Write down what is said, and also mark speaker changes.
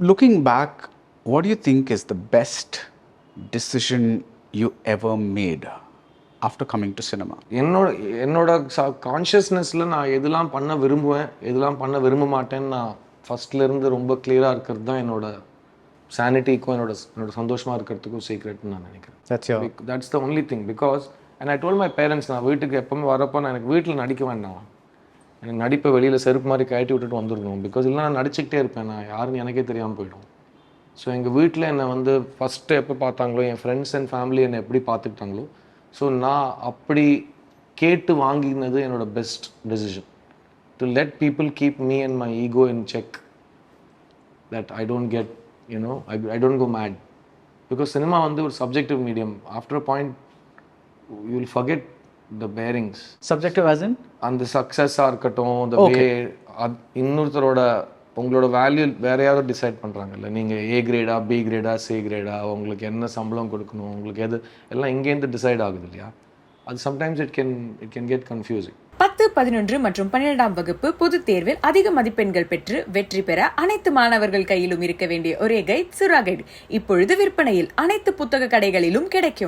Speaker 1: Looking back, what do you think is the best decision you ever made after coming to cinema?
Speaker 2: என்னோட என்னோட கான்ஷியஸ்னஸில் நான் எதெல்லாம் பண்ண விரும்புவேன் எதெல்லாம் பண்ண விரும்ப மாட்டேன்னு நான் ஃபர்ஸ்ட்ல இருந்து ரொம்ப கிளியராக இருக்கிறது தான் என்னோட சானிட்டிக்கும் என்னோட என்னோட சந்தோஷமாக இருக்கிறதுக்கும் சீக்ரெட்னு நான் நினைக்கிறேன்
Speaker 1: That's your
Speaker 2: that's the only thing because and I told my parents நான் வீட்டுக்கு எப்பவுமே வரப்போ நான் எனக்கு வீட்டில் நடிக்க வேண்டாம் எனக்கு நடிப்பை வெளியில் செருப்பு மாதிரி கழட்டி விட்டுட்டு வந்துருக்கணும். பிகாஸ் இல்லை நான் நடிச்சுக்கிட்டே இருப்பேன். நான் யாருன்னு எனக்கே தெரியாமல் போயிடும். ஸோ எங்கள் வீட்டில் என்னை வந்து ஃபஸ்ட்டு எப்போ பார்த்தாங்களோ என் ஃப்ரெண்ட்ஸ் அண்ட் ஃபேமிலி என்னை எப்படி பார்த்துக்கிட்டாங்களோ ஸோ நான் அப்படி கேட்டு வாங்கினது என்னோட best decision to let people keep me and my ego in check that I don't get you know I I don't go mad because cinema வந்து ஒரு subjective medium after point you will forget the bearings
Speaker 1: subjective as in?
Speaker 2: அந்த சக்ஸஸாக இருக்கட்டும் இந்த வே இன்னொருத்தரோட உங்களோட value வேற யாரோ டிசைட் பண்ணுறாங்கல்ல நீங்கள் ஏ கிரேடா பி கிரேடா சி கிரேடா உங்களுக்கு என்ன சம்பளம் கொடுக்கணும் உங்களுக்கு எது எல்லாம் இங்கேருந்து டிசைட் ஆகுது இல்லையா அது sometimes it can it can get confusing
Speaker 3: பத்து பதினொன்று மற்றும் பன்னிரெண்டாம் வகுப்பு பொதுத் தேர்வில் அதிக மதிப்பெண்கள் பெற்று வெற்றி பெற அனைத்து மாணவர்கள் கையிலும் இருக்க வேண்டிய ஒரே கைட் சுறா கைட் இப்பொழுது விற்பனையில் அனைத்து புத்தக கடைகளிலும் கிடைக்கும்.